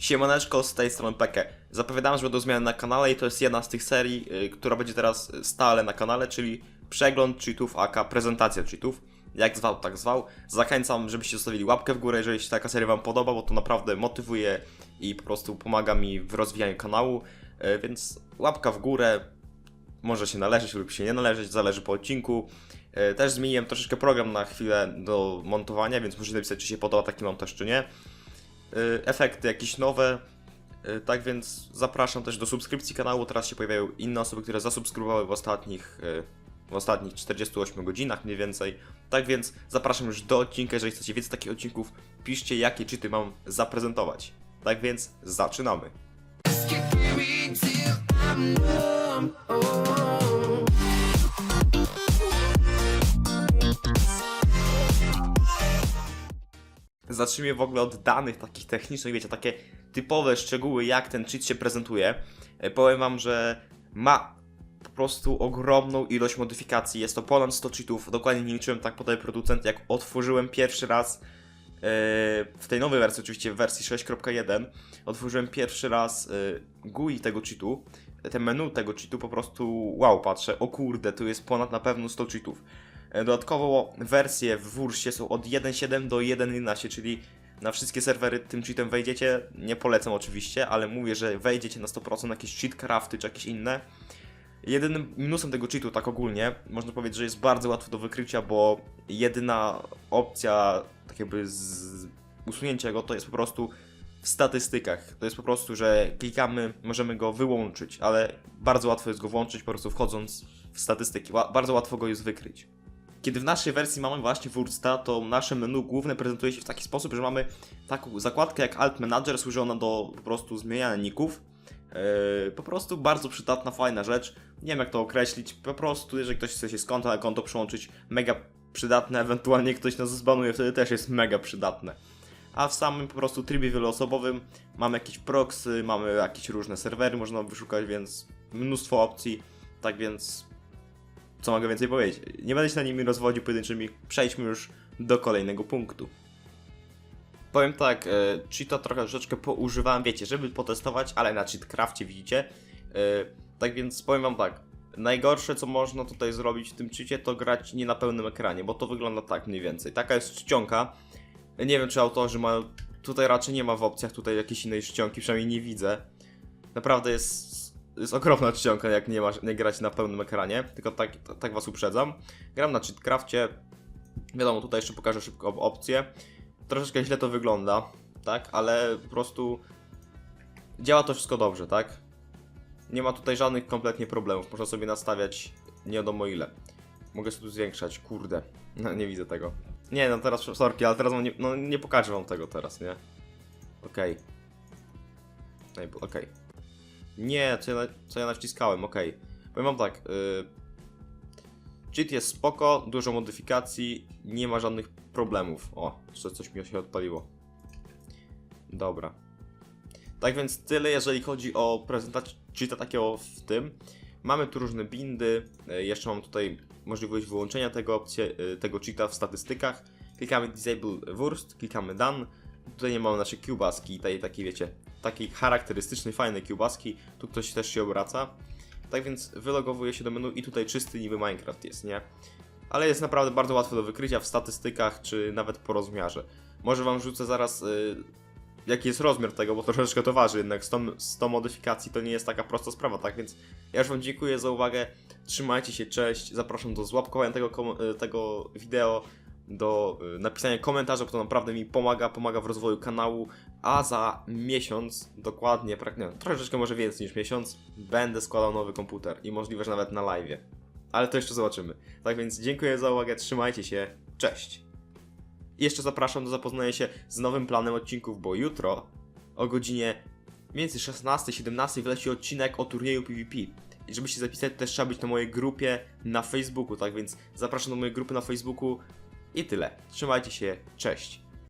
Siemaneczko, z tej strony Peke. Zapowiadałem, że będą zmiany na kanale i to jest jedna z tych serii, y, która będzie teraz stale na kanale, czyli przegląd cheatów, aka prezentacja cheatów. Jak zwał, tak zwał. Zachęcam, żebyście zostawili łapkę w górę, jeżeli się taka seria Wam podoba, bo to naprawdę motywuje i po prostu pomaga mi w rozwijaniu kanału. Y, Więc łapka w górę, może się należeć lub się nie należeć, zależy po odcinku. E, Też zmieniłem troszeczkę program na chwilę do montowania, więc możecie napisać, czy się podoba taki montaż, czy nie. E, Efekty jakieś nowe. E, Tak więc zapraszam też do subskrypcji kanału. Teraz się pojawiają inne osoby, które zasubskrybowały w ostatnich, e, w ostatnich 48 godzinach mniej więcej. Tak więc zapraszam już do odcinka. Jeżeli chcecie więcej takich odcinków, piszcie jakie cheaty mam zaprezentować. Tak więc zaczynamy. Zacznijmy w ogóle od danych takich technicznych, wiecie, takie typowe szczegóły, jak ten cheat się prezentuje. E, Powiem wam, że ma po prostu ogromną ilość modyfikacji. Jest to ponad 100 cheatów. Dokładnie nie liczyłem tak podaje producent, jak otworzyłem pierwszy raz e, w tej nowej wersji, oczywiście w wersji 6.1, otworzyłem pierwszy raz e, GUI tego cheatu, te menu tego cheatu po prostu wow, patrzę, o kurde, tu jest ponad na pewno 100 cheatów. E, Dodatkowo wersje w Wursie są od 1.7 do 1.11, czyli na wszystkie serwery tym cheatem wejdziecie. Nie polecam oczywiście, ale mówię, że wejdziecie na 100% na jakieś cheat crafty czy jakieś inne. Jedynym minusem tego cheatu, tak ogólnie, można powiedzieć, że jest bardzo łatwy do wykrycia, bo jedyna opcja, tak jakby z usunięcia go, to jest po prostu w statystykach. To jest po prostu, że klikamy, możemy go wyłączyć, ale bardzo łatwo jest go włączyć, po prostu wchodząc w statystyki. Ła- bardzo łatwo go jest wykryć. Kiedy w naszej wersji mamy właśnie Wursta, to nasze menu główne prezentuje się w taki sposób, że mamy taką zakładkę jak Alt Manager, służy ona do po prostu zmieniania ników. Yy, po prostu bardzo przydatna, fajna rzecz. Nie wiem jak to określić, po prostu jeżeli ktoś chce się z konta na konto przyłączyć, mega przydatne, ewentualnie ktoś nas zbanuje, wtedy też jest mega przydatne. A w samym po prostu trybie wieloosobowym mamy jakieś proxy, mamy jakieś różne serwery, można wyszukać, więc mnóstwo opcji. Tak więc co mogę więcej powiedzieć? Nie będę się na nimi rozwodził pojedynczymi, przejdźmy już do kolejnego punktu. Powiem tak, e, cheata trochę troszeczkę poużywałem, wiecie, żeby potestować, ale na cheatcrafcie widzicie. E, tak więc powiem wam tak, najgorsze co można tutaj zrobić w tym cheacie to grać nie na pełnym ekranie, bo to wygląda tak mniej więcej. Taka jest czcionka. Nie wiem czy autorzy mają, tutaj raczej nie ma w opcjach tutaj jakiejś innej czcionki, przynajmniej nie widzę. Naprawdę jest, jest ogromna czcionka, jak nie, masz, nie grać na pełnym ekranie, tylko tak, tak was uprzedzam. Gram na cheatcrafcie, wiadomo, tutaj jeszcze pokażę szybko op- opcje. Troszeczkę źle to wygląda, tak, ale po prostu działa to wszystko dobrze, tak? Nie ma tutaj żadnych kompletnie problemów, można sobie nastawiać nie wiadomo ile. Mogę sobie tu zwiększać, kurde, no, nie widzę tego. Nie, no teraz, sorki, ale teraz nie, no, nie pokażę wam tego teraz, nie? Okej. Okay. Okej. Nie, co ja, co ja naciskałem, okej. Powiem wam tak, yy, cheat jest spoko, dużo modyfikacji, nie ma żadnych problemów. O, jeszcze coś mi się odpaliło. Dobra. Tak więc tyle, jeżeli chodzi o prezentację cheata takiego w tym. Mamy tu różne bindy, yy, jeszcze mam tutaj możliwość wyłączenia tego, opcję, yy, tego cheata w statystykach. Klikamy Disable Wurst, klikamy Done. Tutaj nie mamy nasze kiełbaski, tej takiej wiecie, takiej charakterystycznej, fajnej kiełbaski. Tu ktoś też się obraca. Tak więc wylogowuję się do menu i tutaj czysty niby Minecraft jest, nie? Ale jest naprawdę bardzo łatwy do wykrycia w statystykach, czy nawet po rozmiarze. Może wam rzucę zaraz, y, jaki jest rozmiar tego, bo troszeczkę to waży, jednak 100, 100 modyfikacji to nie jest taka prosta sprawa, tak więc ja już wam dziękuję za uwagę, trzymajcie się, cześć, zapraszam do złapkowania tego, y, tego wideo, do y, napisania komentarza, bo to naprawdę mi pomaga, pomaga w rozwoju kanału, a za miesiąc, dokładnie, nie, troszeczkę może więcej niż miesiąc, będę składał nowy komputer i możliwe, że nawet na live. Ale to jeszcze zobaczymy. Tak więc dziękuję za uwagę, trzymajcie się, cześć. Jeszcze zapraszam do zapoznania się z nowym planem odcinków, bo jutro o godzinie między 16 17 wleci odcinek o turnieju PvP. I żeby się zapisać, też trzeba być na mojej grupie na Facebooku, tak więc zapraszam do mojej grupy na Facebooku i tyle. Trzymajcie się, cześć.